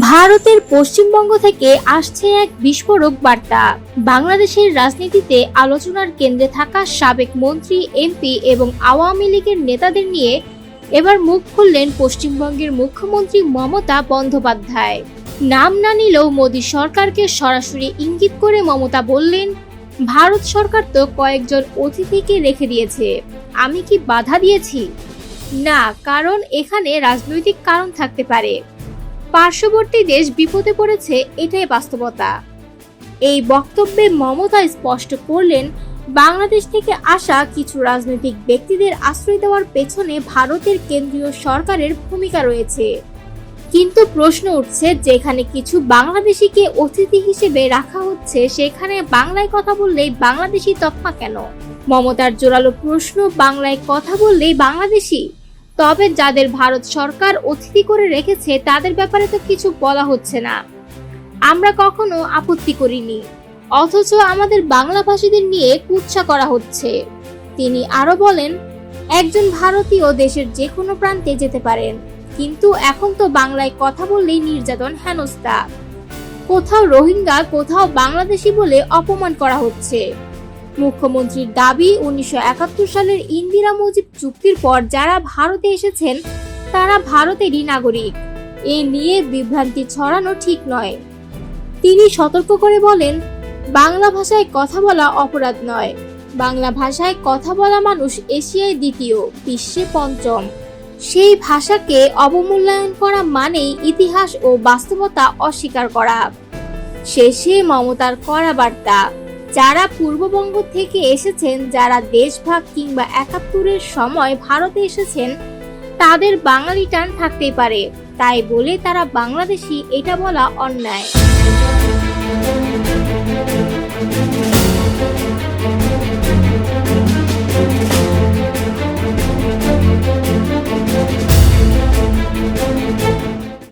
ভারতের পশ্চিমবঙ্গ থেকে আসছে এক বিস্ফোরক বার্তা। বাংলাদেশের রাজনীতিতে আলোচনার কেন্দ্রে থাকা সাবেক মন্ত্রী, এমপি এবং আওয়ামী লীগের নেতাদের নিয়ে এবার মুখ খুললেন পশ্চিমবঙ্গের মুখ্যমন্ত্রী মমতা বন্দ্যোপাধ্যায়। নাম না নিলেও মোদী সরকারকে সরাসরি ইঙ্গিত করে মমতা বললেন, ভারত সরকার তো কয়েকজন অতিথিকে রেখে দিয়েছে। আমি কি বাধা দিয়েছি? না, কারণ এখানে রাজনৈতিক কারণ থাকতে পারে। পার্শ্ববর্তী দেশ বিপদে পড়েছে, এটাই বাস্তবতা। এই বক্তব্যে মমতা স্পষ্ট করলেন, বাংলাদেশ থেকে আসা কিছু রাজনৈতিক ব্যক্তিদের আশ্রয় দেওয়ার পেছনে ভারতের কেন্দ্রীয় সরকারের ভূমিকা রয়েছে। কিন্তু প্রশ্ন উঠছে যেখানে কিছু বাংলাদেশিকে অতিথি হিসেবে রাখা হচ্ছে, সেখানে বাংলায় কথা বললেই বাংলাদেশি তকমা কেন? মমতার জোরালো প্রশ্ন, বাংলায় কথা বললেই বাংলাদেশি? তবে যাদের ভারত সরকার অতিথি করে রেখেছে, তাদের ব্যাপারে তো কিছু বলা হচ্ছে না। আমরা কখনো আপত্তি করিনি। অথচ আমাদের বাংলা ভাষীদের নিয়ে কুৎসা করা হচ্ছে। তিনি আরও বলেন, একজন ভারতীয় দেশের যে কোনো প্রান্তে যেতে পারেন। কিন্তু এখন তো বাংলায় কথা বললেই নির্যাতন, হেনস্থা। কোথাও রোহিঙ্গা, কোথাও বাংলাদেশি বলে অপমান করা হচ্ছে। মুখ্যমন্ত্রীর দাবি, উনিশশো একাত্তর সালের ইন্দিরা মুজিব চুক্তির পর যারা ভারতে এসেছেন, তারা ভারতেরই নাগরিক। এ নিয়ে বিভ্রান্তি ছড়ানো ঠিক নয়। তিনি সতর্ক করে বলেন, বাংলা ভাষায় কথা বলা অপরাধ নয়। বাংলা ভাষায় কথা বলা মানুষ এশিয়ায় দ্বিতীয়, বিশ্বে পঞ্চম। সেই ভাষাকে অবমূল্যায়ন করা মানেই ইতিহাস ও বাস্তবতা অস্বীকার করা। শেষে মমতার কড়া বার্তা। যারা পূর্ববঙ্গ থেকে এসেছেন, যারা দেশভাগ কিংবা একাত্তরের সময় ভারতে এসেছেন, তাদের বাঙালি টান থাকতেই পারে। তাই বলে তারা বাংলাদেশি, এটা বলা অন্যায়।